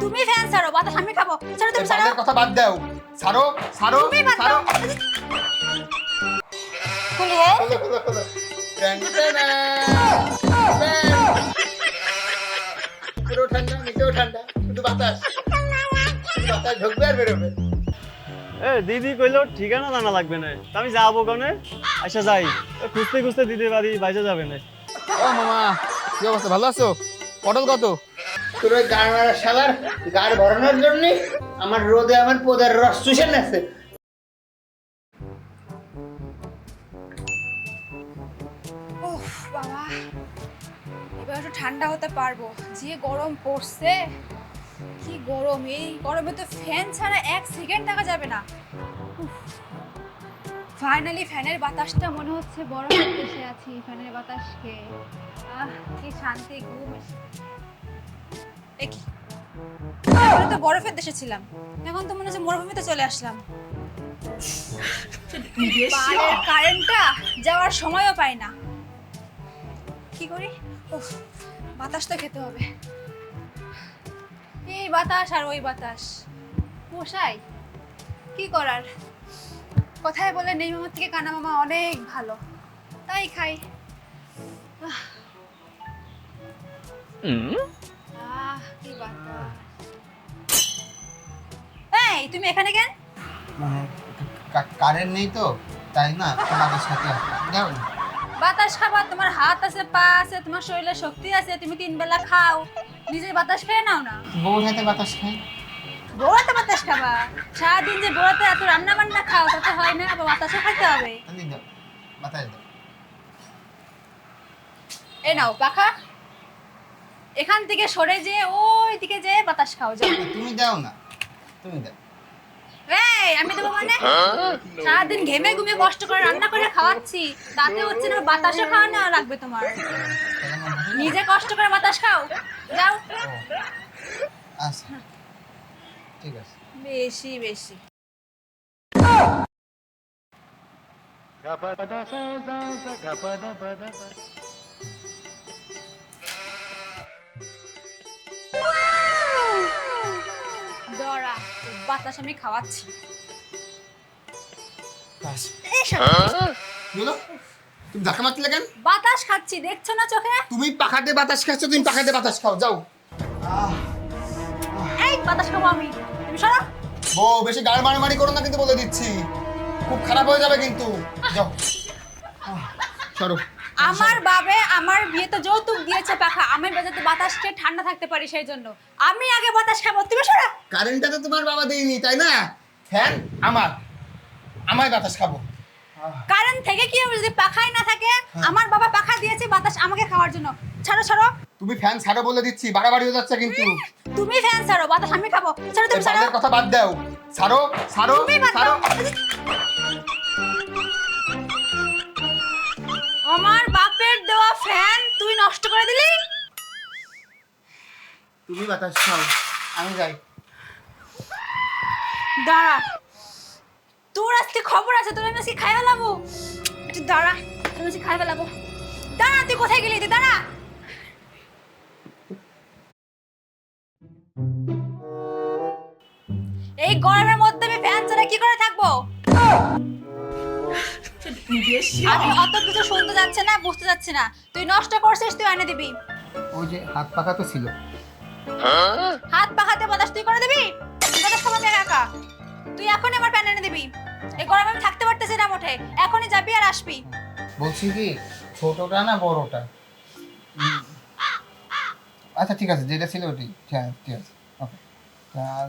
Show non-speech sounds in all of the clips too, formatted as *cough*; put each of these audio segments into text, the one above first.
তুমি ফ্যান ছাড়ো বাতাস আমি খাব। ছাড়ো তুমি ছাড়ো। কথা বাদ দাও। ছাড়ো ছাড়ো তুমি বাদ দাও খোলো। পুরো ঠান্ডা নিচেও ঠান্ডা। শুধু বাতাস। বাতাস ঢুকবে আর বেরোবে। এ দিদি কইলো ঠিকানা জানা লাগবে না। আমি যাব কোনে? আচ্ছা যাই। খুঁজতে খুঁজতে দিদির বাড়ি বাইরে যাবে না। ও মামা কি অবস্থা? ভালো আছো? পটল কত? তোর ওই গাড় মারা শালার গাড় ভরানোর জন্য আমার রোদে আমার পোদের রস চুষে নেছে উফ বাবা। এবার একটু ঠান্ডা হতে পারব। যে গরম পড়ছে কি গরম, এই গরমে তো ফ্যান ছাড়া এক সেকেন্ড থাকা যাবে না। ফাইনালি ফ্যানের বাতাসটা মনে হচ্ছে বরফ এসে আছি ফ্যানের বাতাস খেয়ে আহ, কি শান্তি, ঘুম এসে এ তো বরফের দেশে ছিলাম। এখন তো মনে হচ্ছে মরুভূমিতে চলে আসলাম। কারেন্টটা যাওয়ার সময়ও পাই না। কি করি? বাতাস তো খেতে হবে। এই বাতাস আর ওই বাতাস। মশাই কি করার? কথায় বলে নেই মামার থেকে কানা মামা অনেক ভালো। তাই খাই। আহ। আহ কি বাতাস। এই তুমি এখানে কেন? মানে কারেন্ট নেই তো তাই না? তোমাদের সাথে দাও বাতাস খাবা তোমার হাত আছে পা আছে তোমার শরীরে শক্তি আছে তুমি তিন বেলা খাও। নিজের বাতাস খেয়ে নাও না। বউর হাতে বাতাস খাই। বোড়াতে বাতাস খাবা। সারাদিন যে বোড়াতে এত রান্না বান্না খাও তাতে হয় না আবার বাতাসও খাইতে হবে। বাতাস দাও। এ নাও পাখা। এখান থেকে সরে যে ওই দিকে যে বাতাস খাও যাও। তুমি দাও না তুমি দাও। এই আমি দেবো মানে? সারাদিন ঘেমে ঘুমে কষ্ট করে রান্না করে খাওয়াচ্ছি তাতে হচ্ছে না বাতাসও খাওয়ানো লাগবে তোমার তাহলে আমার ভালো লাগে। নিজে কষ্ট করে বাতাস খাও। যাও। আচ্ছা। ঠিক আছে। বেশি বেশি। দরা বাতাস আমি খাওয়াচ্ছি। বাস হলো তুমি ধাক্কা মারছিলে কেন? বাতাস খাচ্ছি দেখছ না চোখে? তুমি পাখাতে বাতাস খাচ্ছ তুমি পাখাতে বাতাস খাও যাও। এই বাতাস খাব আমি। তুমি সরো। বউ বেশি গাড় মারামারি করো না কিন্তু বলে দিচ্ছি। খুব খারাপ হয়ে যাবে কিন্তু। যাও। সরো। আমার বাবে আমার বিয়েতে যৌতুক দিয়েছে পাখা। আমি যাতে বাতাস খেয়ে ঠান্ডা থাকতে পারি সেই জন্য। আমি আগে বাতাস খাব তুমি সরো। কারেন্টটা তো তোমার বাবা দেয়নি তাই না? ফ্যান আমার। আমায় বাতাস খাব। কারেন্ট থেকে কি হবে? যদি পাখাই না থাকে আমার বাবা পাখা দিয়েছে বাতাস আমাকে খাওয়ার জন্য। ছাড়ো ছাড়ো। তুমি ফ্যান ছাড়ো বলে দিচ্ছি বাড়াবাড়ি হয়ে যাচ্ছে কিন্তু। তুমি ফ্যান ছাড়ো বাতাস আমি খাব। ছাড়ো তুমি ছাড়ো। কথা বাদ দাও। ছাড়ো ছাড়ো ছাড়ো। আমার বাপের দেওয়া ফ্যান তুই নষ্ট করে দিলি? তুমি বাতাস খাও আমি যাই। দাঁড়া তোর আজকে খবর আছে তোর আমি আজকে খাই ফেলাবো। তুই দাঁড়া তোর আজকে খাই ফেলাবো। দাঁড়া তুই কোথায় গেলি? তুই দাঁড়া। এই গরমের মধ্যে আমি ফ্যান ছাড়া কি করে থাকব? আমি অত কিছু শুনতে যাচ্ছে না বুঝতে যাচ্ছে না। তুই নষ্ট করছিস তুই এনে দিবি। ওই যে হাত পাখা তো ছিল। হাত পাখাতে বাতাস তুই করে দিবি? বাতাস খাব আমি একা। তুই এখনই আমার প্যান এনে দিবি। এই গরমে আমি থাকতে পারতেছি না মোটে এখনই যাবি আর আসবি। বলছি কি ছোটটা না বড়টা? আচ্ছা ঠিক আছে যেটা ছিল ওটি আছে ঠিক আছে ওকে আর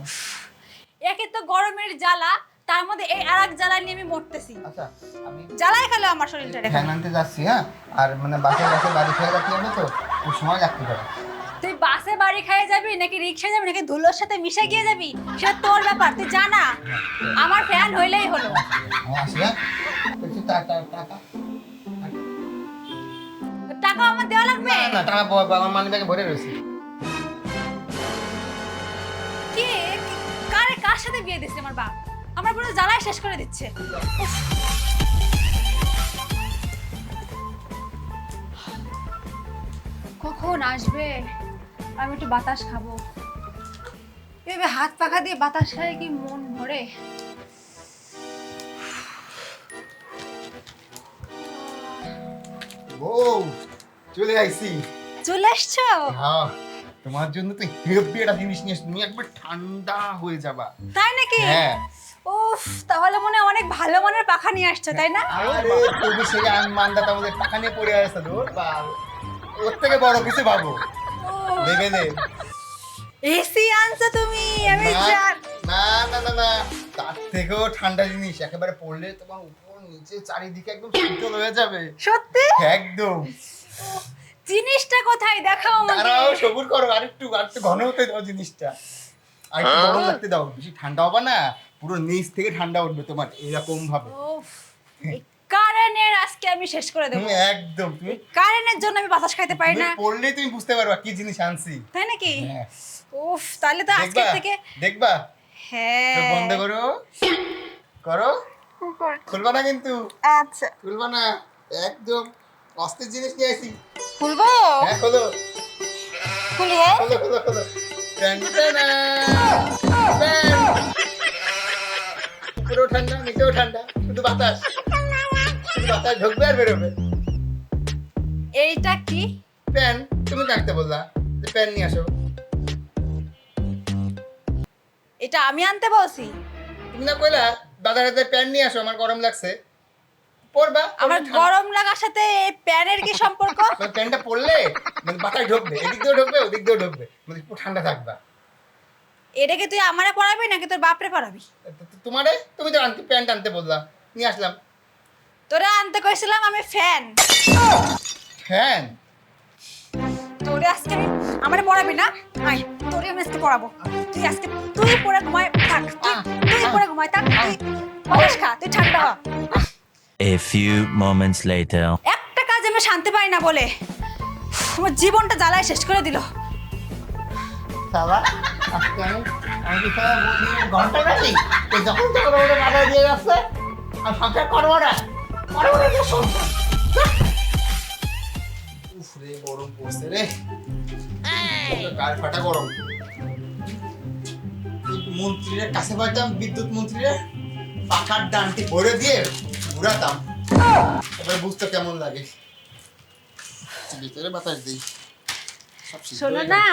একে তো গরমের জ্বালা তার মধ্যে এই আর এক জ্বালা নিয়ে আমি মরতেছি। আচ্ছা আমি জ্বালাই খেলো আমার শরীরটা রে ফ্যান আনতে যাচ্ছি হ্যাঁ? আর মানে বাসে বাসে বাড়ি খেয়ে রাখতে হবে তো? সময় লাগতে পারে। তুই বাসে বাড়ি খাইয়ে যাবি নাকি রিক্সায় যাবি নাকি ধুলোর সাথে মিশে গিয়ে যাবি? সেটা তোর ব্যাপার তুই জানা আমার ফ্যান হইলেই হলো। টাকা আমার দেওয়া লাগবে? না না টাকা আমার মানি ব্যাগে ভরে রয়েছে। কে? কারে কার সাথে বিয়ে দিচ্ছে আমার বাপ? আমার পুরো জ্বালায় শেষ করে দিচ্ছে। কখন আসবে? আমি একটু বাতাস খাব। এভাবে হাত পাখা দিয়ে বাতাস খাই কি মন ভরে? বউ চলে আইছি। চলে আসছো? হ্যাঁ তোমার জন্য তো হেভি একটা জিনিস নিয়ে। তুমি একবার ঠান্ডা হয়ে যাবা। তাই নাকি? হ্যাঁ। উফ তাহলে মনে অনেক ভালো মানের পাখা নিয়ে আসছো তাই না? আরে তুমি সেই টাকা নিয়ে পড়ে আসছে বাল। ওর থেকে বড় কিছু ভাবো। লেভেলে এসি আনছো তুমি আমি না না না না না। তার থেকেও ঠান্ডা জিনিস একেবারে পড়লে তোমার উপর নিচে চারিদিকে একদম শীতল হয়ে যাবে। সত্যি? একদম। জিনিসটা কোথায়? দেখাও আমাকে। দাঁড়াও সবুর করো আরেকটু আরেকটু ঘন হতে দাও জিনিসটা। আর একটু গরম লাগতে দাও বেশি ঠান্ডা হবে না পুরো নিচ থেকে ঠান্ডা উঠবে তোমার এরকম ভাবে। কারেন্টের আজকে আমি শেষ করে দেবো। একদম তুমি কারেন্টের জন্য আমি বাতাস খাইতে পারি না। পড়লেই তুমি বুঝতে পারবা কি জিনিস আনছি। তাই নাকি? হ্যাঁ। উফ তাহলে তো আজকে থেকে দেখবা? হ্যাঁ। বন্ধ করো। করো। খুলবা না কিন্তু। আচ্ছা। খুলবা না। একদম অস্থির জিনিস নিয়ে আসি। খুলবো? হ্যাঁ খোলো। খুলবো? খোলো খোলো খোলো। টান পুরো ঠান্ডা নিচেও ঠান্ডা শুধু বাতাস। ঢুকবে আর বেরোবে। এইটা কি? প্যান তুমি রাখতে বললা। যে প্যান নিয়ে আসো। এটা আমি আনতে বলছি? তুমি না কইলা প্যান নিয়ে আসো আমার গরম লাগছে। পরবা আমার গরম লাগার সাথে এই প্যানের কি সম্পর্ক? *laughs* মানে প্যান্টটা পরলে মানে বাতাস ঢুকবে এদিক দিয়েও ঢুকবে ওদিক দিয়েও ঢুকবে মানে পুরো ঠান্ডা থাকবা। এটাকে তুই আমারে পড়াবি নাকি তোর বাপরে পড়াবি তোমারে তুমি তো আনতে প্যান্ট আনতে বললা। নিয়ে আসলাম। তোরা আনতে কইছিলাম আমি ফ্যান। ফ্যান? তোরে আজকে আমি আমারে পড়াবি না? আয় তোরে আমি আজকে পড়াবো। তুই আজকে তুই পড়ে ঘুমায় থাক তুই তুই পড়ে ঘুমায় থাক তুই বাতাস খা তুই ঠান্ডা হ। A few moments later. একটা কাজ আমি শান্তি পাই না বলে। আমার জীবনটা জ্বালায় শেষ করে দিল। আজকে আমি আমি কি বুঝি ঘণ্টা বেশি? তো যখন তখন ওটা বাধা দিয়ে যাচ্ছে আর সংসার করব না। গরম পড়ছে রে ফাটা গরম কাছে পাইতাম বিদ্যুৎ মন্ত্রীরা পাখার ডানটি ভরে দিয়ে ঘুরাতাম এবার বুঝতে কেমন লাগে ভিতরে বাতাস দিই সব শোনো না।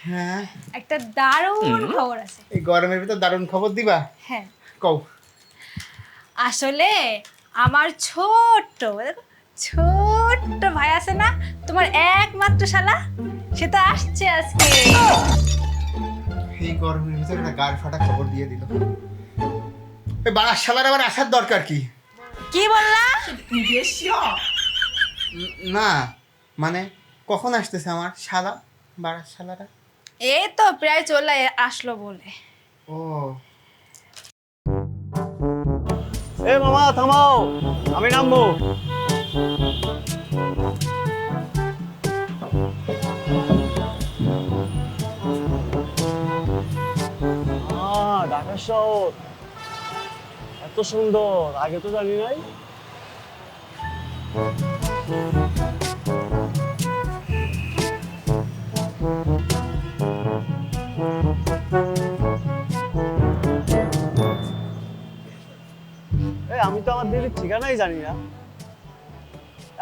হ্যাঁ একটা দারুণ খবর আছে। এই গরমের ভিতর দারুণ খবর দিবা? হ্যাঁ। কও। আসলে আমার ছোট্ট ছোট্ট ভাই আছে না? তোমার একমাত্র শালা সে তো আসছে আজকে। এই গরমের ভিতরে একটা গার ফাটা খবর দিয়ে দিল। এই বাড়ার শালার আবার আসার দরকার কি? কি বললা? না মানে কখন আসতেছে আমার শালা বাড়ার শালারা? এই তো প্রায় চলে আসলো বলে। ও। এ মামা থামাও। আমি নামবো। ঢাকা শহর। এত সুন্দর। আগে তো জানি নাই। এই আমি তো আমার দিদির ঠিকানাই জানি না।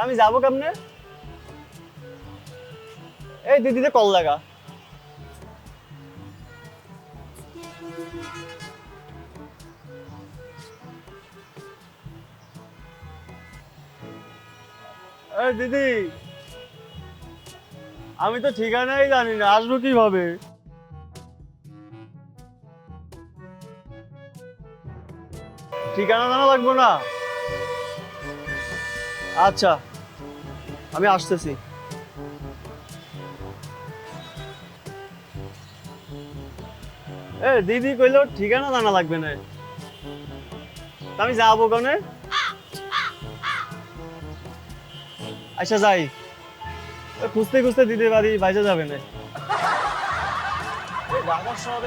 আমি যাব কেমনে? এই দিদিতে কল লাগা। দিদি, আমি তো ঠিকানাই জানি না, আসব কীভাবে? ঠিকানা জানা লাগবো না? আচ্ছা আমি আসতেছি। এ, দিদি কইলো ঠিকানা জানা লাগবে না। আমি যাব কোনে? আচ্ছা যাই। খুঁজতে খুঁজতে দিদির বাড়ি বাইজা যাবে না।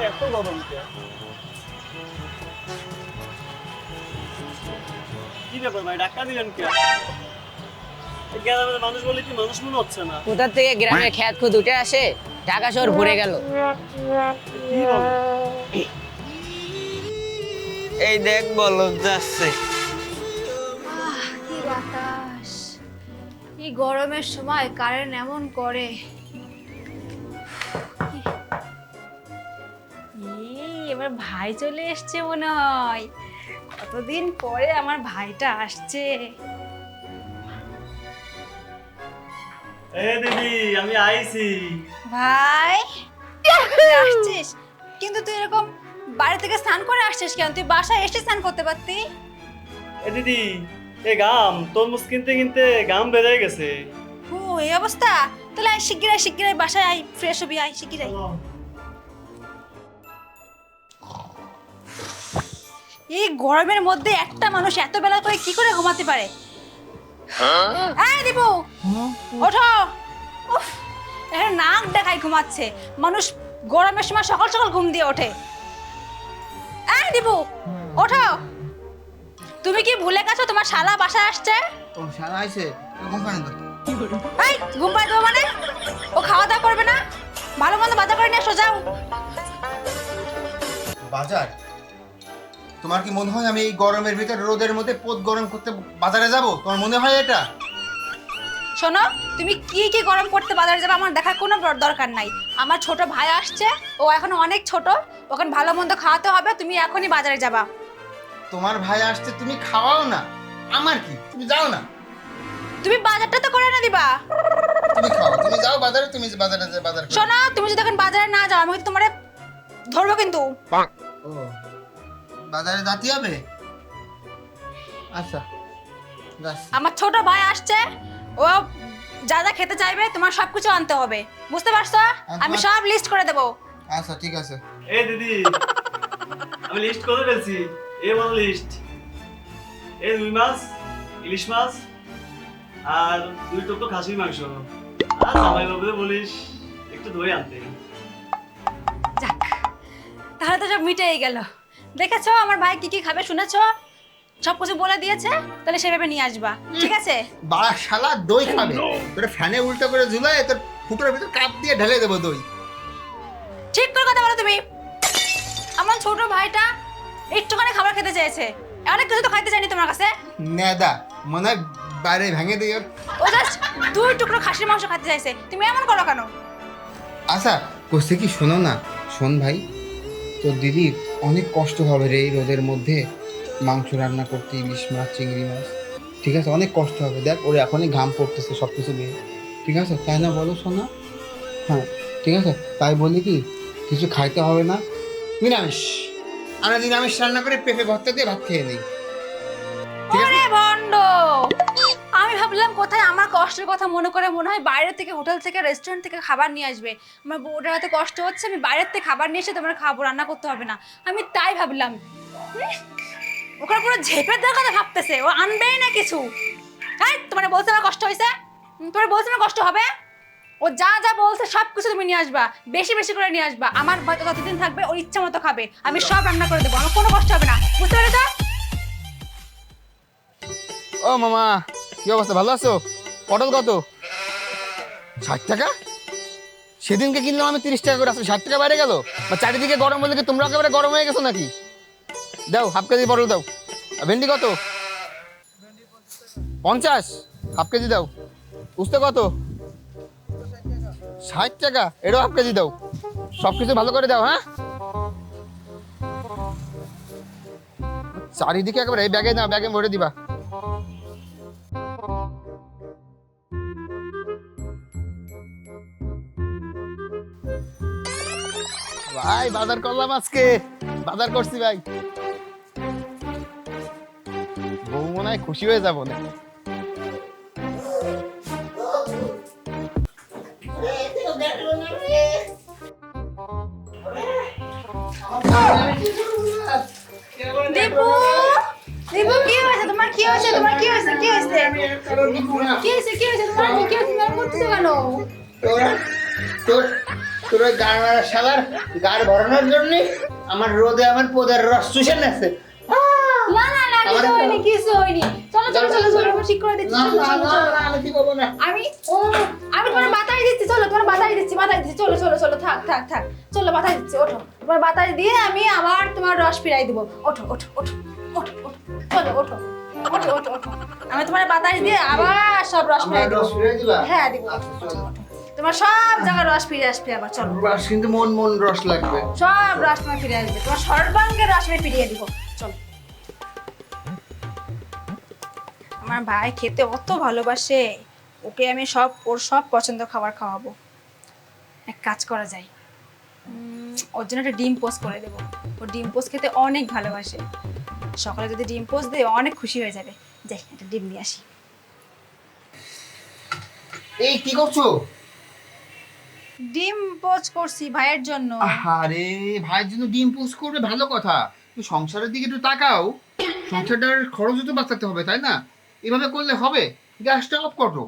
এত গরম ব্যাপার ভাই? ডাক্তার দিলেন কে? গ্রামের মানুষ বলে কি মানুষ মনে হচ্ছে না? কোথার থেকে গ্রামের খ্যাত খুদ উঠে আসে? ঢাকা শহর ভরে গেল। কি বল? এই দেখ বলদ যাচ্ছে। বাতাস। এই গরমের সময় কারেন্ট এমন করে। এবার ভাই চলে এসছে মনে হয়। কতদিন পরে আমার ভাইটা আসছে? এ দিদি আমি আইছি। ভাই তুই *laughs* আসছিস? কিন্তু তুই এরকম বাড়ি থেকে স্নান করে আসছিস কেন? তুই বাসায় এসে স্নান করতে পারতি? এ দিদি এ গাম তরমুজ কিনতে কিনতে গাম বেড়ে গেছে। ও এই অবস্থা। তাহলে শিগগিরাই শিগগিরাই বাসায় আয় ফ্রেশ হবি আয় শিগগিরাই এই গরমের মধ্যে একটা মানুষ এত বেলা করে কি করে ঘুমাতে পারে? এই দিবু ওঠো। উফ, এখানে নাক দেখাই ঘুমাচ্ছে। মানুষ গরমের সময় সকাল সকাল ঘুম দিয়ে ওঠে। এই দিবু ওঠো। তুমি কি ভুলে গেছো তোমার শালা বাসায় আসছে? ও আইছে। ঘুম এই পাড়ে দেবো মানে? ও খাওয়া দাওয়া করবে না? ভালো মন্দ বাজার করে নিয়ে এসো যাও। বাজার? তোমার কি মনে হয় আমি এই গরমের ভিতরে রোদের মধ্যে পোত গরম করতে বাজারে যাব? তোমার মনে হয় এটা? শোনো তুমি কি কি গরম করতে বাজারে যাবে আমার দেখার কোনো দরকার নাই। আমার ছোট ভাই আসছে ও এখন অনেক ছোট ওখানে ভালো মন্দ খাওয়াতে হবে তুমি এখনই বাজারে যাবা। তোমার ভাই আসছে তুমি খাওয়াও না। আমার কি? তুমি যাও না। তুমি বাজারটা তো করে না দিবা। তুমি খাও তুমি যাও বাজারে তুমি বাজারে যে বাজার। শোনো তুমি যদি এখন বাজারে না যাও আমি কিন্তু তোমারে ধরবো কিন্তু। ও। বাজারে যাতে হবে? আচ্ছা। আমার ছোট ভাই আসছে ও যা যা খেতে চাইবে তোমার সবকিছু আনতে হবে। বুঝতে পারছ? আমি সব লিস্ট করে দেবো। আচ্ছা ঠিক আছে। এ দিদি আমি লিস্ট করে ফেলছি। এ ওয়ান লিস্ট এ রুই মাছ ইলিশ মাছ আর দুই টুকরো খাসির মাংস। আর জামাই বাবুরে বলিস একটু দই আনতে। যাক তাহলে তো সব মিটেই গেল। দেখেছ? আমার ভাই কি কি খাবে শুনেছো? সব কিছু বলে দিয়েছে তাহলে সেভাবে নিয়ে আসবা। ঠিক আছে? বাড়া শালা দই খাবে। তোর ফ্যানে উল্টো করে ঝুলায় তোর ফুটোর ভিতর কাপ দিয়ে ঢেলে দেবো দই। ঠিক করে কথা বলো তুমি। আমার ছোট ভাইটা একটুখানি খাবার খেতে চেয়েছে অনেক কিছু তো খাইতে চাইনি তোমার কাছে? নেদা মনে হয় বাইরে ভেঙে দিয়ে ও জাস্ট দুই টুকরো খাসির মাংস খেতে চাইছে। তুমি এমন করো কেন? আচ্ছা কোসে কি শোনো না? শোন ভাই তোর দিদির অনেক কষ্ট হবে রে এই রোদের মধ্যে মাংস রান্না করতে, ইলিশ মাছ, চিংড়ি মাছ। ঠিক আছে? অনেক কষ্ট হবে। দেখ, ওর এখনই ঘাম পড়তেছে সব কিছু নিয়ে। ঠিক আছে? তাই না বলো শোনা হ্যাঁ ঠিক আছে? তাই বলি কি, কিছু খাইতে হবে না। নিরামিষ। আমরা নিরামিষ রান্না করে পেঁপে ভর্তা দিয়ে ভাত খেয়ে নিই। ঠিক আছে? ভণ্ড! আমি ভাবলাম কোথায় আমার কষ্টের কথা মনে করে মনে হয় বাইরে থেকে হোটেল থেকে রেস্টুরেন্ট থেকে খাবার নিয়ে আসবে। আমার বউটার হাতে কষ্ট হচ্ছে, আমি বাইরের থেকে খাবার নিয়ে এসে তোমার খাব, রান্না করতে হবে না। আমি তাই ভাবলাম ওখানে পুরো ঝেপের দেওয়ার কথা ভাবতেছে, ও আনবেই না কিছু। হ্যাঁ তোমার বলতে আমার কষ্ট হয়েছে? তোমার বলতে আমার কষ্ট হবে? ও যা যা বলছে সব কিছু তুমি নিয়ে আসবা, বেশি বেশি করে নিয়ে আসবা। আমার যতদিন থাকবে, ওর ইচ্ছা মতো খাবে। আমি সব রান্না করে দেবো, আমার কোনো কষ্ট হবে না। বুঝতে পেরেছ? ও মামা কি অবস্থা? ভালো আছো? পটল কত? ষাট টাকা? সেদিনকে কিনলাম আমি তিরিশ টাকা করে আসলে ষাট টাকা বাইরে গেল। বা চারিদিকে গরম হলে কি তোমরা একেবারে গরম হয়ে গেছো নাকি? দাও হাফ কেজি পটল দাও। আর ভেন্ডি কত? পঞ্চাশ? হাফ কেজি দাও। উস্তে কত? ষাট টাকা এটাও হাফ কেজি দাও। সব কিছু ভালো করে দাও হ্যাঁ? চারিদিকে একেবারে, এই ব্যাগে না, ব্যাগে ভরে দিবা। ভাই বাজার করলাম আজকে। বাজার করছি ভাই। বউ মনে হয় খুশি হয়ে যাব না কি হয়েছে? তোমার কি হয়েছে? তোমার কি হয়েছে? কি হয়েছে? কি হয়েছে? কি হয়েছে? তোমার কি হয়েছে? তোমার করতেছো কেন? তোর ওই মারা গাড় ভরানোর জন্য আমার রোদে আমার পোদের রস চুষে নেছে না না না কিছু হয়নি কিছু হয়নি। চলো চলো চলো চলো আমি ঠিক করে দিচ্ছি চলো, চলো, না চলো। না, আমি কি করব না। আমি আমি তোমার বাতাস দিচ্ছি চলো তোমার বাতাস দিচ্ছি বাতাস দিচ্ছি চলো চলো চলো থাক থাক থাক। চলো বাতাস দিচ্ছি ওঠো। তোমার বাতাস দিয়ে আমি আবার তোমার রস ফিরাই দিব। ওঠো ওঠো ওঠো ওঠো ওঠো চলো ওঠো ওঠো ওঠো ওঠো। আমি তোমার বাতাস দিয়ে আবার সব রস ফিরাই দিব। হ্যাঁ দিব। আচ্ছা। তোমার সব জায়গায় রস ফিরে আসবে আবার চলো। রস কিন্তু মন মন রস লাগবে। সব রস তোমার ফিরে আসবে। তোমার সর্বাঙ্গের রস আমি ফিরিয়ে দিব। চলো। আমার ভাই খেতে অত ভালোবাসে ওকে আমি সব ওর সব পছন্দ খাবার খাওয়াবো। এক কাজ করা যায়। ওর জন্য একটা ডিম পোস্ট করে দেবো। ও ডিম পোস্ট খেতে অনেক ভালোবাসে। সকালে যদি ডিম পোস্ট দেয় অনেক খুশি হয়ে যাবে। যাই একটা ডিম নিয়ে আসি। এই কি করছ? ডিম পোস্ট করছি ভাইয়ের জন্য। আরে ভাইয়ের জন্য ডিম পোস্ট করবে ভালো কথা। তুমি সংসারের দিকে একটু তাকাও। সংসারটার খরচও তো বাঁচাতে হবে তাই না? এভাবে করলে হবে? গ্যাসটা অফ করো।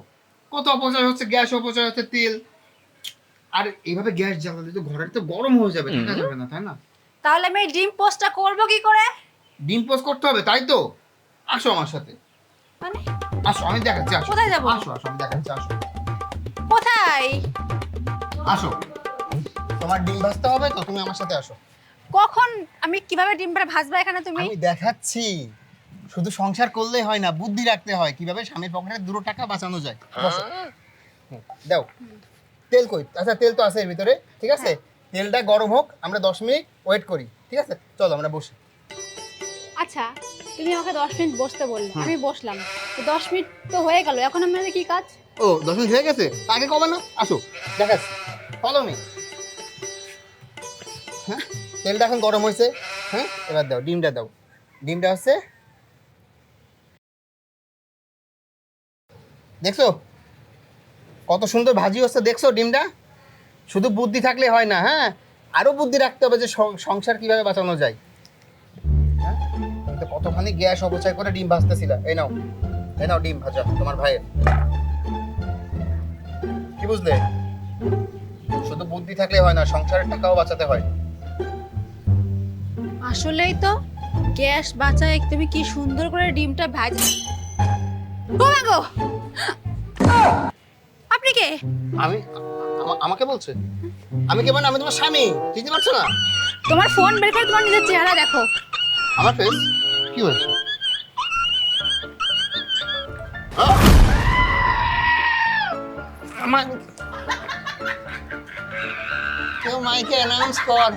কত অপচয় হচ্ছে? গ্যাস অপচয় হচ্ছে তেল। আর এইভাবে গ্যাস জ্বালালে তো ঘরের তো গরম হয়ে যাবে থাকা যাবে না তাই না? তাহলে আমি এই ডিম পোস্টটা করব কি করে? ডিম পোস্ট করতে হবে তাই তো? আসো আমার সাথে। মানে? আসো আমি দেখাচ্ছি আসো। কোথায় যাব? আসো আসো আমি দেখাচ্ছি আসো। কোথায়? আসো। তোমার ডিম ভাজতে হবে তো তুমি আমার সাথে আসো। কখন? আমি কীভাবে ডিমটা ভাজবা এখানে তুমি? আমি দেখাচ্ছি। শুধু সংসার করলেই হয় না বুদ্ধি রাখতে হয়। কীভাবে স্বামীর পকেটে দুটো টাকা বাঁচানো যায়। বসো। দাও। তেল কই? আচ্ছা তেল তো আছে এর ভিতরে ঠিক আছে? তেলটা গরম হোক আমরা দশ মিনিট ওয়েট করি ঠিক আছে? চলো আমরা বসি। আচ্ছা তুমি আমাকে দশ মিনিট বসতে বললে। আমি বসলাম। তো দশ মিনিট তো হয়ে গেল। এখন আমাদের কি কাজ? ও দশ মিনিট হয়ে গেছে? আগে কবে না আসো। দেখাচ্ছি। ফলো মি হ্যাঁ? তেলটা এখন গরম হয়েছে। হ্যাঁ? এবার দাও, ডিমটা দাও। ডিমটা হচ্ছে দেখছ? কত সুন্দর ভাজি হচ্ছে, দেখছ ডিমটা? শুধু বুদ্ধি থাকলে হয় না হ্যাঁ? আরও বুদ্ধি রাখতে হবে যে সংসার কীভাবে বাঁচানো যায়। হ্যাঁ? কতখানি গ্যাস অপচয় করে ডিম ভাজতেছিল। এই নাও এই নাও ডিম ভাজা তোমার ভাইয়ের। কি বুঝলে? শুধু বুদ্ধি থাকলে হয় না সংসারের টাকাও বাঁচাতে হয়। আসলেই তো গ্যাস বাঁচায় তুমি কি সুন্দর করে ডিমটা ভাজ গো! আপনি কে? আমি আমাকে বলছে? আমি কে মানে? আমি তোমার স্বামী চিনতে পারছ না? তোমার ফোন বের করে তোমার নিজের চেহারা দেখো। আমার ফেস কি হয়েছে? আমার কেউ মাইকে অ্যানাউন্স কর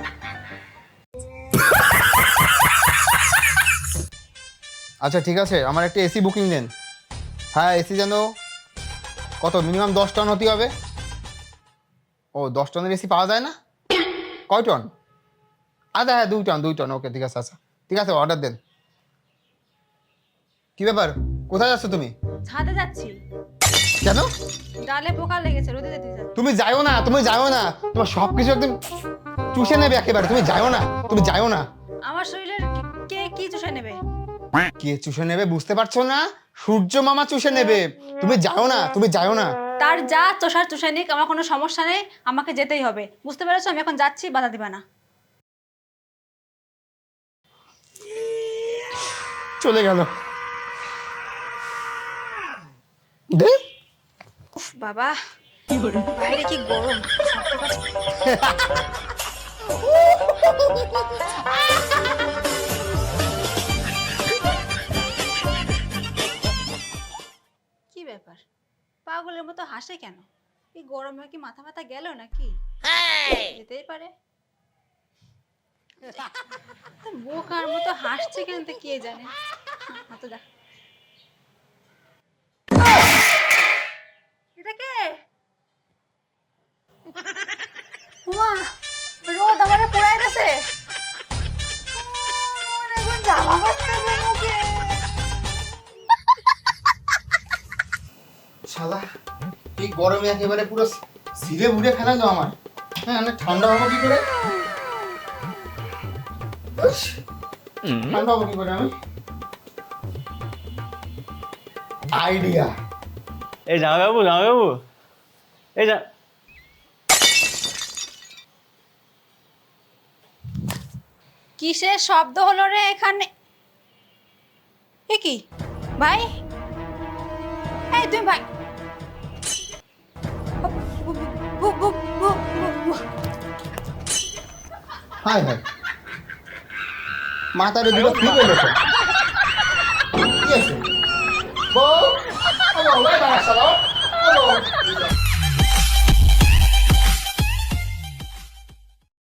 আচ্ছা ঠিক আছে, আমার একটা এসি বুকিং দেন। হ্যাঁ এসি যেন কত? মিনিমাম দশ টন হতে হবে। ও, দশ টনের এসি পাওয়া যায় না? কয় টন? আচ্ছা হ্যাঁ দুই টন দুই টন। ওকে, ঠিক আছে আচ্ছা। ঠিক আছে, অর্ডার দেন। কি ব্যাপার? কোথায় যাচ্ছ তুমি? ছাদে যাচ্ছি। কেন? ডালে পোকা লেগেছে রোদে যেতে যাচ্ছি তুমি যাইও না তুমি যাইও না। তোমার সব কিছু একদম চুষে নেবে একেবারে তুমি যাইও না তুমি যাইও না। আমার শরীরের কে কি চুষে নেবে? কে চুষে নেবে বুঝতে পারছ না? সূর্য মামা চুষে নেবে। তুমি যাও না তুমি যাও না। তার যা চষার চুষে নিক আমার কোনো সমস্যা নেই আমাকে যেতেই হবে। বুঝতে পেরেছ? আমি এখন যাচ্ছি বাধা দিবা না। চলে গেল। দে। উফ বাবা। বাইরে কি গরম? কি ব্যাপার? পাগলের মতো হাসে কেন? এই গরমে কি মাথা মাথা গেল নাকি? যেতেই পারে। তা বোকার মতো হাসছে কেন তা কে জানে? দেখ এটা কে? উমা রোদ আমারে পোড়াই গেছে এখন জামা কাচতে হবে মুখে শালা এই গরমে একেবারে পুরো সিলে উড়ে ফেলালো আমার হ্যাঁ অনেক ঠান্ডা হব কি করে? ঠান্ডা হব কি করে আমি? আইডিয়া এই জামাইবাবু জামাইবাবু এই যা। কিসের শব্দ হলো রে এখানে? এ কি? ভাই? এই তুমি ভাই। হায় হায় মাথার দুটো কি আছে। বউ Ano, may mga sarap? Ano?